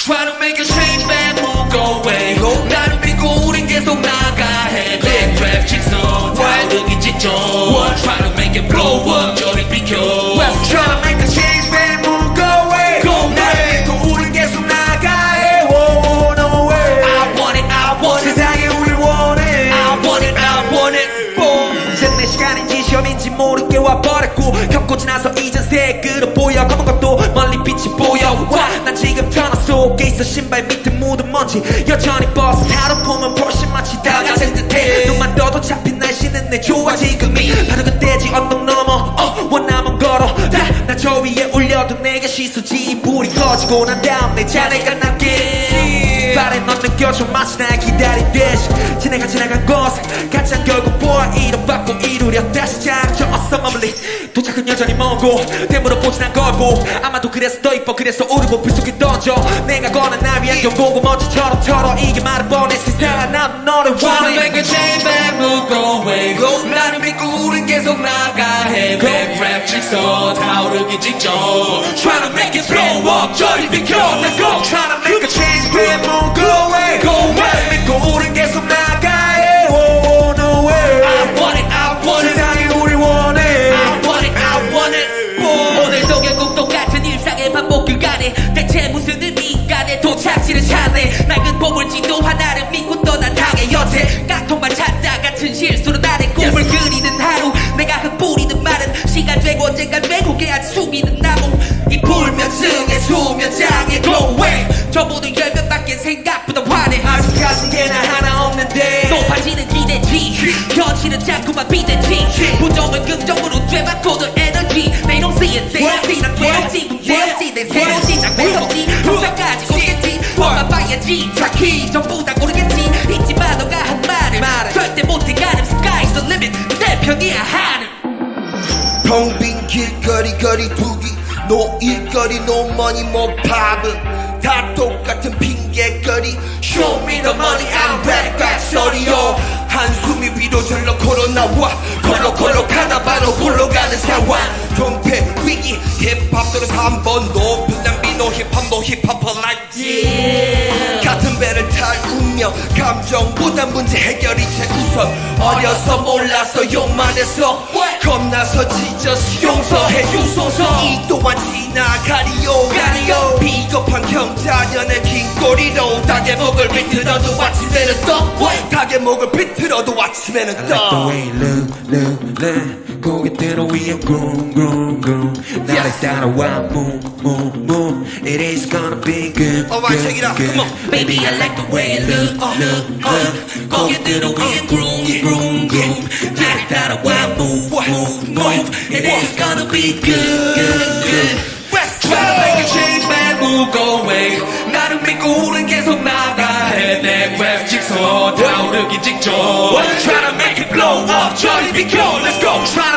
Try to make a change, man, move away. 나를 믿고 우린 계속 나가 해. Big rap, 직선, 다득이 지쳐. Try to make it blow up, 저리 비켜. Let's try to make a change, man, move away. 나를 믿고 우린 계속 나가 해. Oh, no way. I want it, I want it. 세상에 우리 원해. I want it, I want it. Boom. 이젠 내 시간인지 시험인지 모르게 와버렸고. 겪고 지나서 이젠 새끄로 보여. 검은 것도 멀리 빛이 보여. 있어 신발 밑에 묻은 먼지. 여전히 버스 타러 보면 훨씬 마치 다 같은 듯해. 눈만 떠도 잡힌 날씨는 내 좋아 지금이. 바로 그때지 언덕 넘어 어 원하면 걸어. 나저 위에 올려도 내게 시소지. 불이 꺼지고 난 다음 내 자네가 남겠지 발에 넌 느껴져 마치 날 기다리듯이. 지나가 지나간 곳 가장 결국 보아 이뤄받고 이루려 다시 머물리 도착은 여전히 먼고 되물어 보진 않 걸고 아마도 그래서 더 이뻐 그래서 오르고 불속에 던져 내가 거는 날 위한 경고고 먼지처럼 털어 이게 말을 뻔해 세상아 난 너를 Wanna 원해 make a change, go away. 나를 믿고 우린 계속 나가 해. Back rap 직선 타오르기 직전. Trying to make it blow up, 저리 비켜. Trying to make a change 보물지도 하나를 믿고 떠난 당의 여태 깡통만 찾다 같은 실수로 나의 꿈을 그리는 하루. 내가 흩뿌리는 말은 시간 되고 언젠간 왜곡에 아직 숨기는 나무. 이 불면증의 수면장애 glow away 저보는 열면밖에 생각보다 환해 아직까지 얘나 하나 없는데. 높아지는 기대치. 현실은 자꾸만 비대치. 부정을 긍정으로 되바꿔도 에너지. They don't see it, they don't see 난 괴롭지 문제없지 내 새로운 시작. 매섭지 항상까지 오겠지. 뭐만 봐야지 tracky 전부 다 고르겠지. 잊지마 너가 한 말을 말을. 절대 못해 가는 sky's the limit. 내 편이야 하늘. 텅빈 길거리 거리 두기. 노 일거리 노 머니 뭐 팝은 다 똑같은 핑계거리. Show me the money I'm back back 소리요 한숨이 위로 절로 걸어나와. 콜록콜록하다 바로 굴러가는 상황 경패 위기 힙합 들어 3번 높은 낭비 노 힙합 노 힙합 like this 같은 배를 탈 운명 감정보다 문제 해결이 최우선 어려서 몰라서 욕만 해서 겁나서 찢어서 용서해 주소서. 이 또한 지나가리요. 가리요. 비겁한 경자년의 긴 꼬리로 닭의 목을 비틀어도 아침에는 떠 닭의 목을 비틀어도 아침에는 I like the 떠 way you look, look, look 고개 들어 위에 groom, groom, groom 나를 따라와 move, move, move It is gonna be good, Alright, good, check it out, good come on. Baby I like the way you look, look, look 고개 들어 위에 groom, groom, groom 나를 따라와 move, move, move And it's gonna be good, good, good Try to make a change, man, move, go away 나를 믿고 우린 계속 나가 해내 랩 직선 타오르기 직전 Try to make it blow up 저리 비켜, let's go Trying